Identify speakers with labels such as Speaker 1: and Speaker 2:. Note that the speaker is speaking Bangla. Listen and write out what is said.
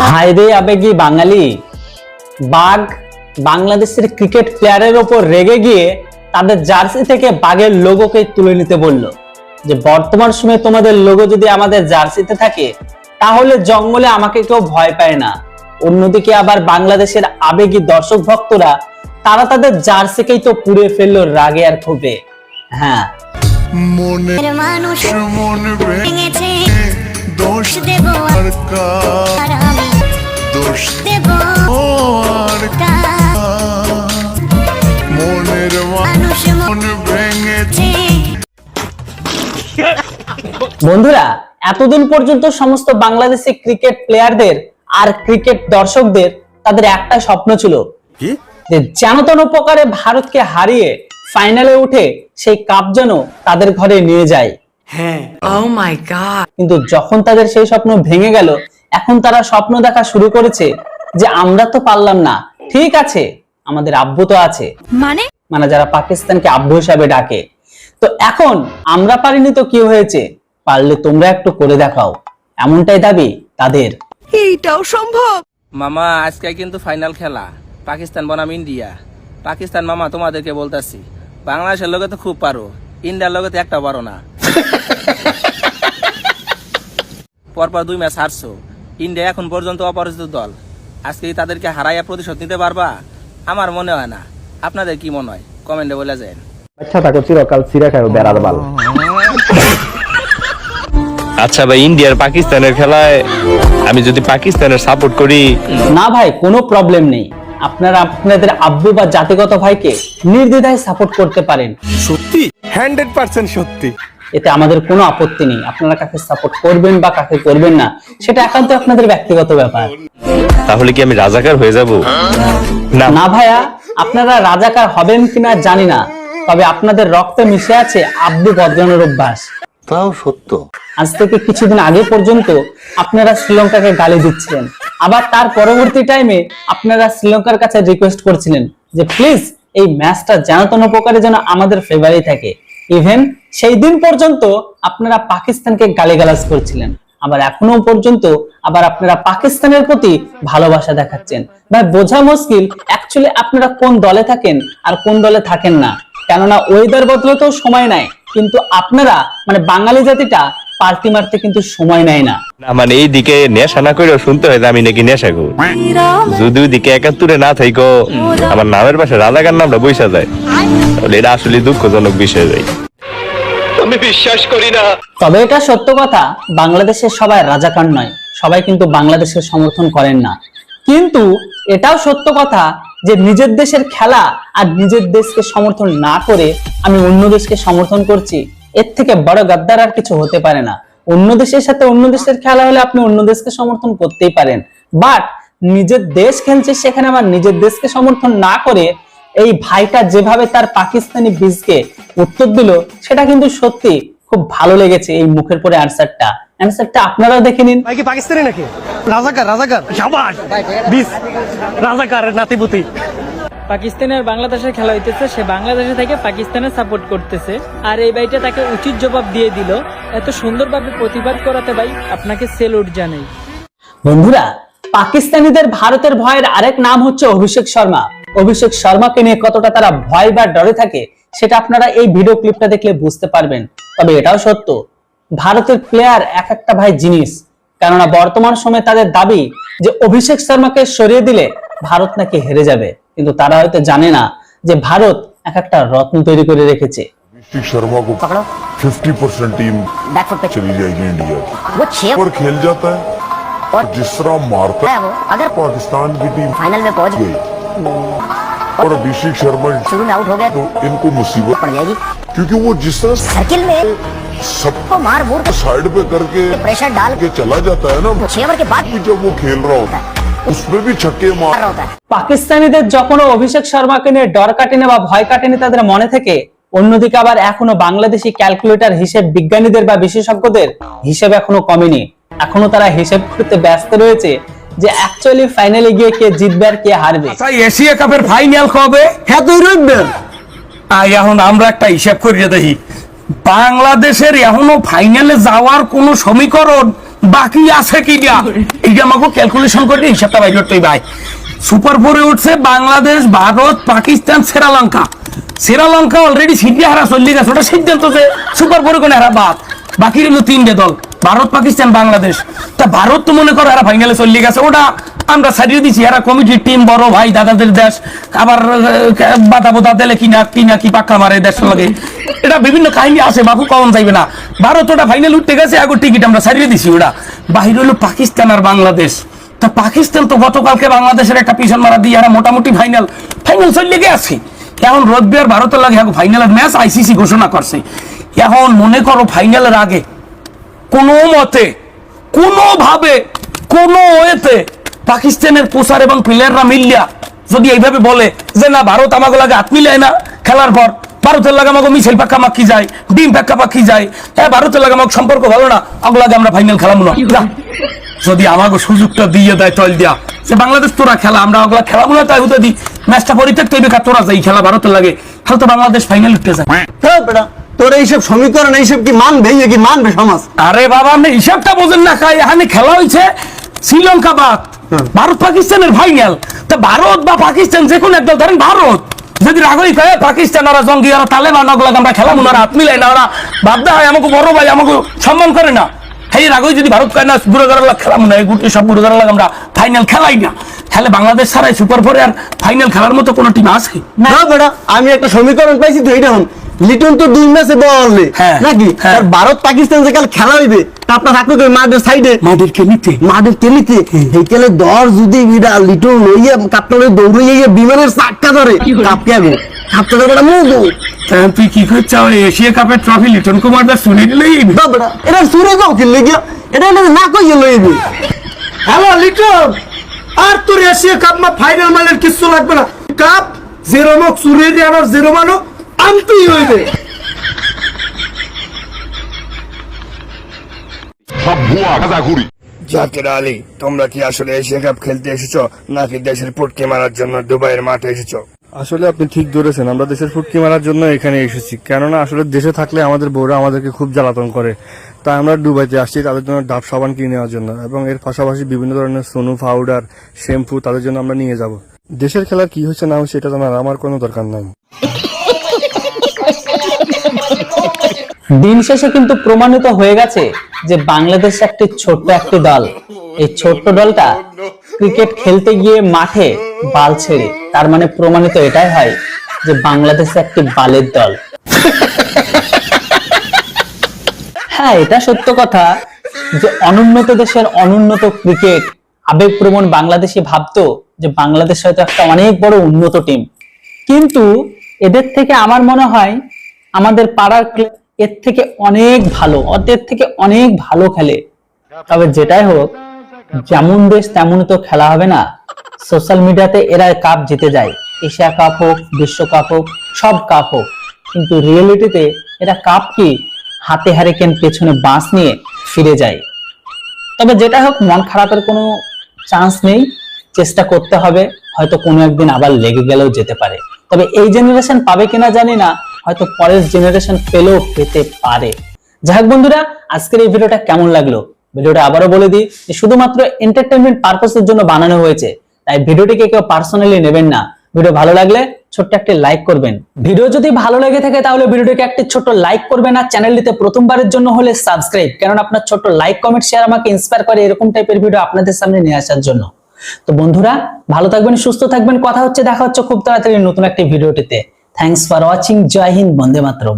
Speaker 1: হায় রে আবেগী বাঙালি। বাঘ বাংলাদেশের ক্রিকেট প্লেয়ারের ওপর রেগে গিয়ে তাদের জার্সি থেকে বাঘের লোগোকে তুলে নিতে বলল যে বর্তমান সময়ে তোমাদের লোগো যদি আমাদের জার্সিতে থাকে তাহলে জঙ্গলে আমাকে কেউ ভয় পায় না। অন্যদিকে আবার বাংলাদেশের আবেগী দর্শক ভক্তরা তারা তাদের জার্সিকেই তো পুড়ে ফেলল রাগে আর ক্ষোভে। হ্যাঁ।
Speaker 2: মনে
Speaker 3: মানুষ
Speaker 2: মন
Speaker 3: ভেঙেছে। দেব
Speaker 2: আর কা
Speaker 3: আর আমি
Speaker 2: দোষ
Speaker 3: দেব
Speaker 2: আর মনের
Speaker 3: মানুষ
Speaker 2: মন ভেঙেছে।
Speaker 1: বন্ধুরা এতদিন পর্যন্ত সমস্ত বাংলাদেশি ক্রিকেট প্লেয়ারদের আর ক্রিকেট দর্শকদের তাদের একটা স্বপ্ন ছিল যে যেন তেন প্রকারে ভারতকে হারিয়ে ফাইনালে উঠে সেই কাপ যেন তাদের ঘরে নিয়ে যায়।
Speaker 4: Oh my god.
Speaker 1: কিন্তু যখন তাদের সেই স্বপ্ন ভেঙে গেল এখন তারা স্বপ্ন দেখা শুরু করেছে যে আমরা তো পারলাম না। ঠিক আছে আমাদের আব্বু তো আছে।
Speaker 4: মানে?
Speaker 1: মানে যারা পাকিস্তানকে আব্বু হিসাবে ডাকে। তো এখন আমরা পারিনি তো কি হয়েছে? পারলে তোমরা একটু করে দেখাও। এমনটাই দাবি তাদের।
Speaker 4: এইটাও সম্ভব?
Speaker 5: মামা আজকে কিন্তু ফাইনাল খেলা। পাকিস্তান বনাম ইন্ডিয়া। পাকিস্তান মামা তোমাদেরকে বলতাছি বাংলাদেশের লোকে তো খুব পারো ইন্ডিয়ার লোকে তো একটা পারো না। পরপর দুই ম্যাচ হারছো। ইন্ডিয়া এখন পর্যন্ত অপরাজিত দল। আজকে তাদেরকে হারাইয়া প্রতিশোধ নিতে পারবা? আমার মনে হয় না। আপনাদের কি মনে হয়? কমেন্টে বলে যায়
Speaker 6: আচ্ছা তাকে চিরকাল চিরা খাবে বেড়ার বাল।
Speaker 7: আচ্ছা ভাই ইন্ডিয়ার পাকিস্তানের খেলায় আমি যদি পাকিস্তানের সাপোর্ট করি
Speaker 1: না ভাই কোনো প্রবলেম নেই। আপনারা আপনাদের আব্বু বা জাতিগত ভাইকে নির্দ্বিধায় সাপোর্ট করতে পারেন।
Speaker 8: সত্যি? হান্ড্রেড পার্সেন্ট সত্যি।
Speaker 1: এতে আমাদের কোনো আপত্তি নেই। আপনারা কাকে সাপোর্ট করবেন বা কাকে করবেন না সেটা একান্ত আপনাদের ব্যক্তিগত ব্যাপার।
Speaker 7: তাহলে কি আমি রাজাকার হয়ে যাব? না।
Speaker 1: না ভাইয়া আপনারা রাজাকার হবেন কিনা জানি না তবে আপনাদের রক্তে মিশে আছে আব্দু বদলানোর অভ্যাস
Speaker 9: তাও সত্য।
Speaker 1: আজ থেকে কিছুদিন আগে পর্যন্ত আপনারা শ্রীলঙ্কাকে গালি দিচ্ছিলেন। আবার তার পরবর্তী টাইমে আপনারা শ্রীলঙ্কার কাছে রিকোয়েস্ট করছিলেন যে প্লিজ এই ম্যাচটা যেন তেন প্রকারে যেন আমাদের ফেভারি থাকে। ইভেন সেই দিন পর্যন্ত আপনারা পাকিস্তানকে গালিগালাজ করছিলেন। আবার এখনও পর্যন্ত আবার আপনারা পাকিস্তানের প্রতি ভালোবাসা দেখাচ্ছেন। ভাই বোঝা মুশকিল অ্যাকচুয়ালি আপনারা কোন দলে থাকেন আর কোন দলে থাকেন না। কেননা ওয়েদার বদলাতেও সময় নেয় কিন্তু আপনারা মানে বাঙালি জাতিটা পার্টি মারতে কিন্তু সময় নেয় না।
Speaker 7: না, মানে এই দিকে নেশা না করেও শুনতে হয় যে আমি নাকি নেশা করি। যদি ওই দিকে একাত্তরে না থাইকো আমার নামের পাশে রাজাকার নামটা বৈশা যায়। তাহলে এটা আসলে দুঃখজনক বিষয় যায়
Speaker 1: তবে এটা সত্য কথা, বাংলাদেশের সবাই রাজাকার নয়, সবাই কিন্তু বাংলাদেশের সমর্থন করেন না। কিন্তু এটাও সত্য কথা যে নিজের দেশের খেলা আর নিজের দেশকে সমর্থন না করে আমি অন্য দেশকে সমর্থন করছি, এর থেকে বড় গাদ্দার আর কিছু হতে পারে না। অন্য দেশের সাথে অন্য দেশের খেলা হলে আপনি অন্য দেশকে সমর্থন করতেই পারেন। বাট নিজের দেশ খেলছে সেখানে আমার নিজের দেশকে সমর্থন না করে এই ভাইটা যেভাবে তার পাকিস্তানি বীজকে উত্তর দিল সেটা কিন্তু সত্যি খুব ভালো লেগেছে এই মুখের পরে অ্যান্সারটা অ্যান্সারটা আপনারাও দেখে নিন।
Speaker 8: ভাই কি পাকিস্তানি নাকি? রাজাকার রাজাকার। সাবাস! বিস রাজাকারের নাতিপুতি।
Speaker 10: পাকিস্তান আর বাংলাদেশের খেলা হইতেছে সে বাংলাদেশে থেকে পাকিস্তানে সাপোর্ট করতেছে। আর এই ভাইটা তাকে উচিত জবাব দিয়ে দিল এত সুন্দরভাবে প্রতিবাদ করাতে ভাই আপনাকে সেলুট জানাই।
Speaker 1: বন্ধুরা পাকিস্তানিদের ভারতের ভয়ের আরেক নাম হচ্ছে অভিষেক শর্মা। অভিষেক শর্মাকে নিয়ে কতটা তারা ভয় বা ডরে থাকে সেটা আপনারা এই ভিডিও ক্লিপটা দেখলে বুঝতে পারবেন তবে এটাও সত্য ভারতের প্লেয়ার এক একটা ভাই জিনিস কেননা বর্তমান সময়ে তাদের দাবি যে অভিষেক শর্মাকে সরিয়ে দিলে ভারত নাকি হেরে যাবে কিন্তু তারা হয়তো জানে না যে ভারত এক একটা রত্ন তৈরি করে রেখেছে
Speaker 2: शर्मा को फिफ्टी परसेंट टीम
Speaker 3: बैकफुट पे
Speaker 2: चली जाएगी इंडिया
Speaker 3: वो छह
Speaker 2: पर खेल जाता है और जिस तरह मारता
Speaker 3: है
Speaker 2: है
Speaker 3: वो अगर
Speaker 2: पाकिस्तान की टीम
Speaker 3: फाइनल में पहुंच
Speaker 2: गई और अभिषेक शर्मा
Speaker 3: शुरू में आउट हो गया
Speaker 2: तो इनको मुसीबत
Speaker 3: पड़ जाएगी
Speaker 2: क्योंकि वो जिस तरह
Speaker 3: सर्किल में
Speaker 2: सबको
Speaker 3: को मार मूर के
Speaker 2: साइड पे करके
Speaker 3: प्रेशर डाल
Speaker 2: के चला जाता है ना
Speaker 3: वो छह ओवर के बाद
Speaker 2: कि जब वो खेल रहा होता है उसमें भी छक्के
Speaker 3: मार
Speaker 2: मार
Speaker 3: रहा होता है
Speaker 1: পাকিস্তানিদের যখনও অভিষেক শর্মাকে নিয়ে ডর কাটেনি বা ভয় কাটেনি তাদের মনে থেকে অন্যদিকে আবার এখনো বাংলাদেশি ক্যালকুলেটর হিসেব বিজ্ঞানীদের বা বিশেষজ্ঞদের হিসেব এখনো কমেনি এখনো তারা হিসেব করতে ব্যস্ত রয়েছে যে অ্যাকচুয়ালি ফাইনালে গিয়ে কে জিতবে আর কে হারবে।
Speaker 8: এশিয়া কাপের ফাইনাল কবে? হ্যাঁ তুই রইবেন এখন আমরা একটা হিসাব করিয়ে দেখি। বাংলাদেশের এখনও ফাইনালে যাওয়ার কোন সমীকরণ বাকি আছে কি দিয়া এইটা আমাকে ক্যালকুলেশন করে হিসাবটা বাইর করতে ভাই। সুপার ফোরে উঠছে বাংলাদেশ ভারত পাকিস্তান শ্রীলঙ্কা। শ্রীলঙ্কা অলরেডি সিদ্ধি হারা চল্লিশ গেছে ওটা সিদ্ধান্ত যে সুপার ফোরে কোনো হারা বাদ। বাকি রইল তিনটে দল। ভারত, পাকিস্তান, বাংলাদেশ। তা ভারত তো মনে করো এরা ফাইনালে চল্লি গেছে। ওটা আমরা ছাড়িয়ে দিছি। এরা কমিটির টিম বড় ভাই, দাদাদের দেশ। আবার বাধা বোধা দিলে কি না কি না, কি পাক্কা মারে দেশ লাগে। এটা বিভিন্ন কাহিনী আছে, বাবু কমন যাইবে না। ভারত ওটা ফাইনাল উঠতে গেছে আগে টিকিট আমরা ছাড়িয়ে দিছি ওটা। বাহির হলো পাকিস্তান আর বাংলাদেশ। তা পাকিস্তান তো গতকালকে বাংলাদেশের একটা পিছন মারা দিয়ে এরা মোটামুটি ফাইনাল ফাইনাল চলে গেছে। এখন রবিবার ভারতের লাগে ফাইনালের ম্যাচ আইসিসি ঘোষণা করছে। এখন মনে করো ফাইনালের আগে কোনো মতে কোনোভাবে কোনো ওয়েতে পাকিস্তানের প্রচার এবং প্লেয়াররা মিলিয়া যদি এইভাবে বলে যে না ভারত আমাকে লাগে হাত মিলায় না খেলার পর ভারতের লাগে আমাকে মিছিল পাক্কা মাক্কি যায় ডিম পাক্কা পাক্কি যায় হ্যাঁ ভারতের লাগে আমাকে সম্পর্ক ভালো না ওগুলাগে আমরা ফাইনাল খেলাম না। যদি আমাকে সুযোগটা দিয়ে দেয় তল দিয়া যে বাংলাদেশ তোরা খেলা আমরা ওগুলা খেলাবো না তাই হতে দিই ম্যাচটা পরিত্যক্ত হইবে কার তোরা যাই খেলা ভারতের লাগে তাহলে তো বাংলাদেশ ফাইনাল উঠতে যায়
Speaker 6: তোর এইসব সমীকরণ এইসব কি মানবে কি মানবে সমাজ?
Speaker 8: আরে বাবা আপনি হিসাবটা বোঝেন না খাই এখানে খেলা হয়েছে শ্রীলঙ্কা বাদ ভারত পাকিস্তানের ফাইনাল তা ভারত বা পাকিস্তান যে কোনো একদল ধরেন ভারত। যদি রাগই কয়ে পাকিস্তান ওরা জঙ্গি ওরা তালেবান ওগুলো আমরা খেলাম ওরা হাত মিলাই না ওরা হয় আমাকে বড় ভাই আমাকে সম্মান করে না। রাগই যদি ভারত কয় না বুড়ো লাগ খেলাম না এগুলো সব আমরা ফাইনাল খেলাই না। তাহলে বাংলাদেশ ছাড়াই সুপার ফোরে আর ফাইনাল খেলার মতো কোনো টিম আছে?
Speaker 6: না বেটা আমি একটা সমীকরণ পাইছি তো এইটা হন। লিটন তো দুই ম্যাচে বললে
Speaker 8: হ্যাঁ,
Speaker 6: নাকি?
Speaker 8: হ্যাঁ।
Speaker 6: আর ভারত পাকিস্তান যে কাল খেলা হইবে তা আপনার থাকবে কই মাঠের সাইডে মাঠের টেলিতে এই কেলে দর যদি লিটন লইয়া কাপটা লই দৌড়াইয়া বিমানের চাক্কা ধরে কাপকে আগে কাপটা ধরে বেটা মুখ
Speaker 8: তা তুই কি করছ? এশিয়া কাপের ট্রফি লিটন কুমার দাস শুনে
Speaker 6: দা বেটা এটা সুরে যাও কি এটা না কইয়া লইবি।
Speaker 8: হ্যালো লিটন! আর তোর এশিয়া কাপ মা ফাইনাল মানের কিছু লাগবে না। কাপ জিরো মক সুরে দিয়ে আর জিরো মানো হইবে।
Speaker 2: সব ভুয়া
Speaker 9: জাকির আলী তোমরা কি আসলে এশিয়া কাপ খেলতে এসেছ নাকি দেশের পুটকি মারার জন্য দুবাইয়ের মাঠে এসেছ?
Speaker 11: আসলে আপনি ঠিক ধরেছেন আমরা দেশের ফুটকি মারার জন্য এখানে এসেছি। কেননা আসলে দেশে থাকলে আমাদের বউরা আমাদেরকে খুব জ্বালাতন করে। তাই আমরা দুবাইতে আসছি তাদের জন্য ডাব সাবান কিনে নেওয়ার জন্য এবং এর পাশাপাশি বিভিন্ন ধরনের সোনু পাউডার শ্যাম্পু তাদের জন্য আমরা নিয়ে যাব। দেশের খেলার কি হচ্ছে না হচ্ছে এটা জানার আমার কোনো দরকার নাই।
Speaker 1: দিন শেষে কিন্তু প্রমাণিত হয়ে গেছে যে বাংলাদেশ একটি ছোট্ট একটি দল। এই ছোট্ট দলটা ক্রিকেট খেলতে গিয়ে মাঠে বাল ছেড়ে, তার মানে প্রমাণিত এটাই হয় যে বাংলাদেশ একটি বালের দল। হ্যাঁ এটা সত্য কথা যে অনুন্নত দেশের অনুন্নত ক্রিকেট, আবেগপ্রবণ বাংলাদেশি ভাবতো যে বাংলাদেশ হয়তো একটা অনেক বড় উন্নত টিম কিন্তু এদের থেকে আমার মনে হয় আমাদের পাড়ার এর থেকে অনেক ভালো ওদের থেকে অনেক ভালো খেলে। তবে যেটাই হোক, যেমন দেশ তেমনই তো খেলা হবে না। সোশ্যাল মিডিয়াতে এরা কাপ জিতে যায়, এশিয়া কাপ হোক বিশ্বকাপ হোক, সব কাপ হোক। কিন্তু রিয়েলিটিতে এরা কাপ কি হাতে হারিকেন পেছনে বাঁশ নিয়ে ফিরে যায়। তবে যেটা হোক, মন খারাপের কোনো চান্স নেই, চেষ্টা করতে হবে, হয়তো কোনো একদিন আবার লেগে গেলেও যেতে পারে। তবে এই জেনারেশন পাবে কিনা জানি না হয়তো পরের জেনারেশন পেলেও পেতে পারে। যাই বন্ধুরা, আজকের এই ভিডিওটা কেমন লাগল? ভিডিওটা আবারও বলে দিই যে শুধুমাত্র এন্টারটেনমেন্ট পারপাসের জন্য বানানো হয়েছে, তাই ভিডিওটিকে কেউ পার্সোনালি নেবেন না। ভিডিও ভালো লাগলে ছোট্ট একটি লাইক করবেন। ভিডিও যদি ভালো লেগে থাকে তাহলে ভিডিওটিকে একটি ছোট্ট লাইক করবেন আর চ্যানেলটিতে প্রথমবারের জন্য হলে সাবস্ক্রাইব কারণ আপনার ছোট্ট লাইক কমেন্ট শেয়ার আমাকে ইন্সপায়ার করে এরকম টাইপের ভিডিও আপনাদের সামনে নিয়ে আসার জন্য। তো বন্ধুরা, ভালো থাকবেন, সুস্থ থাকবেন, কথা হচ্ছে, দেখা হচ্ছে খুব তাড়াতাড়ি নতুন একটি ভিডিওটিতে। థ్యాంక్స్ ఫర్ వాచింగ్ జై హింద్ వందే మాత్రం